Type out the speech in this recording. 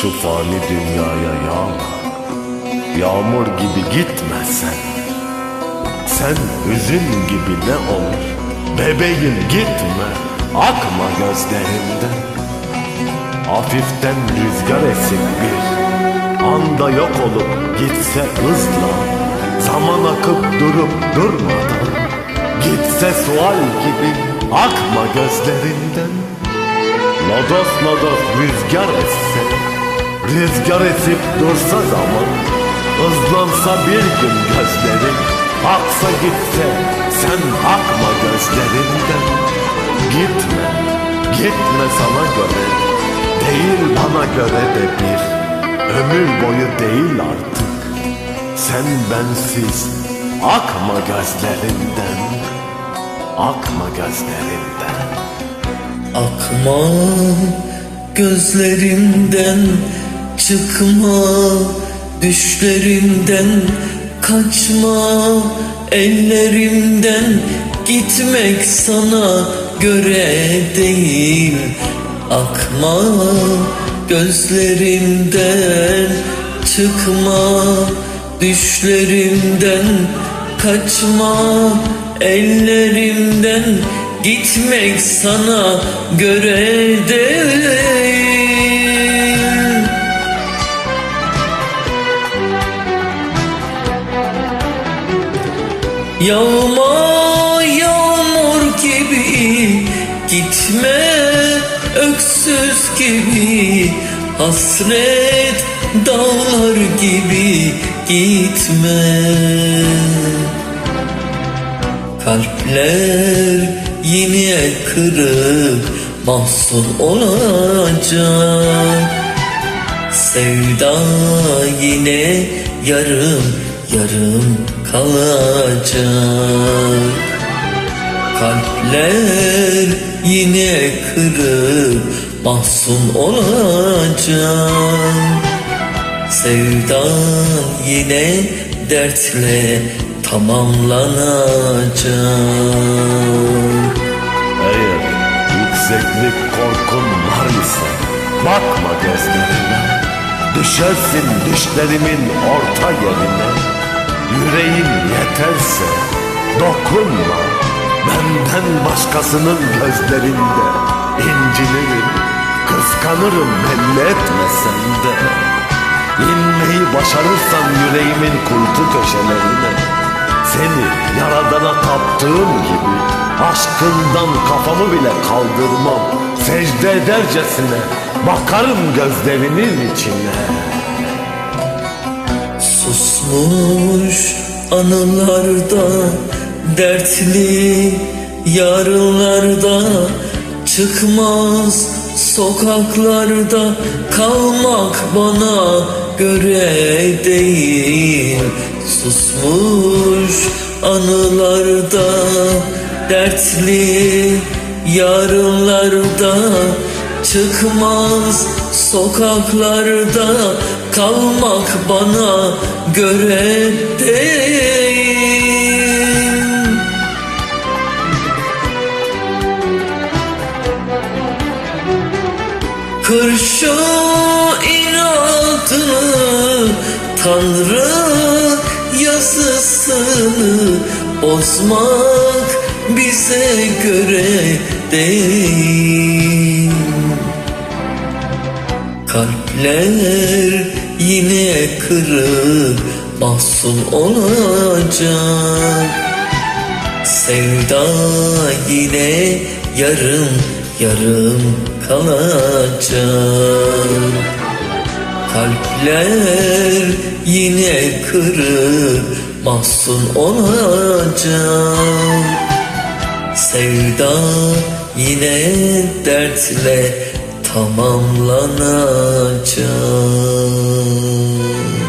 Şu fani dünyaya yağma. Yağmur gibi gitme sen. Sen hüzün gibi ne olur? Bebeğim gitme. Akma gözlerimden Hafiften rüzgar esip bir Anda yok olup gitse hızla Zaman akıp durup durmadan Gitse sual gibi akma gözlerinden. Lodos lodos rüzgar esse Rüzgar esip dursa zaman Hızlansa bir gün gözlerin Aksa gitse sen akma gözlerinden. Gitme, gitme sana göre Değil bana göre de bir. Ömür boyu değil artık Sen bensiz. Akma gözlerinden Akma gözlerinden. Akma gözlerimden çıkma düşlerimden kaçma ellerimden gitmek sana göre değil. Akma gözlerimden çıkma düşlerimden kaçma ellerimden gitmek sana göre değil Yağma yağmur gibi gitme öksüz gibi hasret dağlar gibi gitme. Kalpler yine kırık mahzun olacak. Sevda yine yarım yarım kalacak. Kalpler yine kırık mahzun olacak. Sevda yine dertle tamamlanacak. Eğer yükseklik korkun var ise Bakma gözlerime Düşersin düşlerimin orta yerine Yüreğin yeterse dokunma. Benden başkasının gözlerinde incinirim Kıskanırım belli etmesen de İnmeyi başarırsam yüreğimin kuytu köşelerine Seni yaradana taptığım gibi Aşkından kafamı bile kaldırmam. Secde edercesine bakarım gözlerinin içine Susmuş anılarda dertli yarınlarda çıkmaz sokaklarda kalmak bana göre değil. Susmuş anılarda dertli yarınlarda çıkmaz sokaklarda kalmak bana göre değil. Kır şu inadını Tanrı yazısını Bozmak bize göre değil Kalpler yine kırık mahzun olacak. Sevda yine yarım yarım kalacak. Kalpler yine kırık mahzun olacak. Sevda yine dertle tamamlanacak.